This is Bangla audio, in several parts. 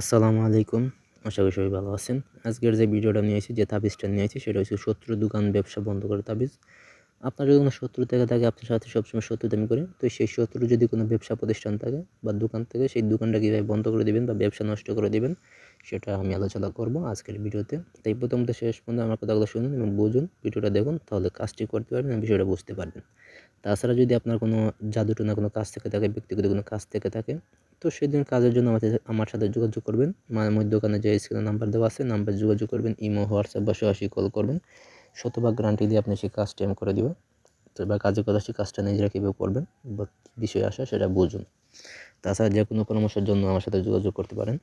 আসসালামু আলাইকুম। আশা করি সবাই ভালো আছেন। আজকের যে ভিডিওটা নিয়েছি যে তাবিজটা নিয়েছি সেটা হচ্ছে শত্রু দোকান, ব্যবসা বন্ধ করে তাবিজ। আপনার যদি কোনো শত্রু থেকে থাকে, আপনার সাথে সবসময় শত্রু দামি করে। তো সেই শত্রু যদি কোনো ব্যবসা প্রতিষ্ঠান থাকে বা দোকান থেকে, সেই দোকানটা কীভাবে বন্ধ করে দিবেন বা ব্যবসা নষ্ট করে দেবেন, সেটা আমি আলোচনা করব আজকের ভিডিওতে। তাই প্রথমত শেষ পর্যন্ত আমার কথাগুলো শুনুন এবং বুঝুন, ভিডিওটা দেখুন, তাহলে কাজটি করতে পারবেন বিষয়টা বুঝতে পারবেন। তাছাড়া যদি আপনার কোনো জাদুটনা কোনো কাজ থেকে থাকে, ব্যক্তিগত কোনো কাজ থেকে থাকে, তো সেদিন কাজের জন্য আমাদের আমার সাথে যোগাযোগ করবেন। আমার দোকানে যে স্ক্রিনে নাম্বার দেওয়া আছে নাম্বার যোগাযোগ করবেন, ইমো, হোয়াটসঅ্যাপ বা সরাসরি কল করবেন। শতভাগ গ্যারান্টি দিয়ে আপনি সেই কাজটি আমি করে দেবো। তো এবার কাজের কথা সেই কাজটা নিজেরা কীভাবে করবেন বা বিষয় আসা সেটা বুঝুন। তাছাড়া যে কোনো পরামর্শের জন্য আমার সাথে যোগাযোগ করতে পারেন।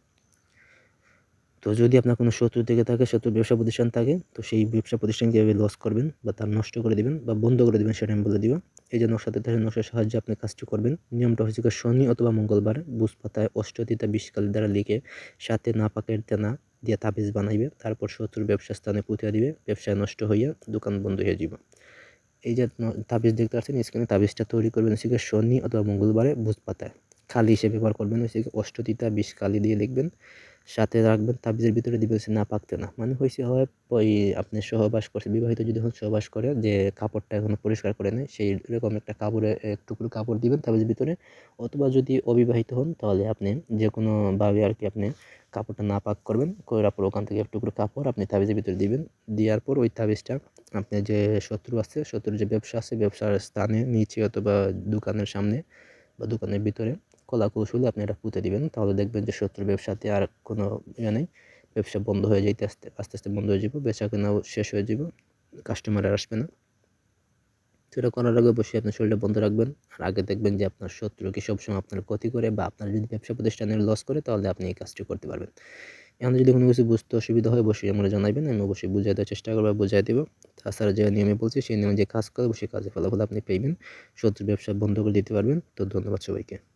তো যদি আপনার কোনো শত্রু থেকে থাকে শত্রু ব্যবসা প্রতিষ্ঠান থাকে, তো সেই ব্যবসা প্রতিষ্ঠান কীভাবে লস করবেন বা তার নষ্ট করে দেবেন বা বন্ধ করে দেবেন সেটা আমি বলে দিব। এই যে নকশাতে তাহলে নকশার সাহায্যে আপনি কাজটি করবেন। নিয়মটা হচ্ছে শনি অথবা মঙ্গলবার বুঝ পাতায় অষ্টতিতা বিষকাল দ্বারা লিখে সাথে না পাকের তেনা দিয়ে তাবিজ বানাইবে, তারপর শত্রুর ব্যবসা স্থানে পুঁতিয়া দিবে ব্যবসায় নষ্ট হইয়া দোকান বন্ধ হয়ে যাবে এই যে তাবিজ দেখতে পাচ্ছেন স্ক্রিনে তাবিজটা তৈরি করবেন হচ্ছে শনি অথবা মঙ্গলবারে বুঝ পাতায়। খালি হিসেবে ব্যবহার করবেন হচ্ছে অষ্টতিতা বিষ কালি দিয়ে লিখবেন। সাথে রাখবেন, তাবিজের ভিতরে দিবে হচ্ছে না পাকতে না। মানে হয়েছে হয়, ওই আপনি সহবাস করছে বিবাহিত যদি হন সহবাস করে যে কাপড়টা এখনও পরিষ্কার করে নেয় সেই রকম একটা কাপড়ে এক টুকরো কাপড় দিবেন তাবিজের ভিতরে। অথবা যদি অবিবাহিত হন, তাহলে আপনি যে কোনোভাবে আর কি আপনি কাপড়টা না পাক করবেন করার পর ওখান থেকে এক টুকরো কাপড় আপনি তাবিজের ভিতরে দিবেন। দেওয়ার পর ওই তাবিজটা আপনি যে শত্রু আছে, শত্রুর যে ব্যবসা আছে, ব্যবসার স্থানে, নিচে অথবা দোকানের সামনে বা দোকানের ভিতরে কলা কৌশলে আপনি এটা পুঁতে দিবেন, তাহলে দেখবেন যে শত্রু ব্যবসাতে আর কোনো ইয়ে নেই। ব্যবসা বন্ধ হয়ে যাইতে আস্তে আস্তে আস্তে বন্ধ হয়ে যাব বেচা কেনাও শেষ হয়ে যাব কাস্টমার আর আসবে না। তো এটা করার আগে অবশ্যই আপনার শরীরটা বন্ধ রাখবেন, আর আগে দেখবেন যে আপনার শত্রু কি সবসময় আপনার ক্ষতি করে বা আপনার যদি ব্যবসা প্রতিষ্ঠানের লস করে, তাহলে আপনি এই কাজটি করতে পারবেন। এখন যদি কোনো কিছু বুঝতে অসুবিধা হয়, অবশ্যই আমরা জানাবেন আমি অবশ্যই বুঝাই দেওয়ার চেষ্টা করব বুঝাই দেবো। তাছাড়া যে নিয়মে বলছি, সেই নিয়মে যে কাজ করব সেই কাজে ফলাফল আপনি পেয়েবেন শত্রু ব্যবসা বন্ধ করে দিতে পারবেন। তো ধন্যবাদ সবাইকে।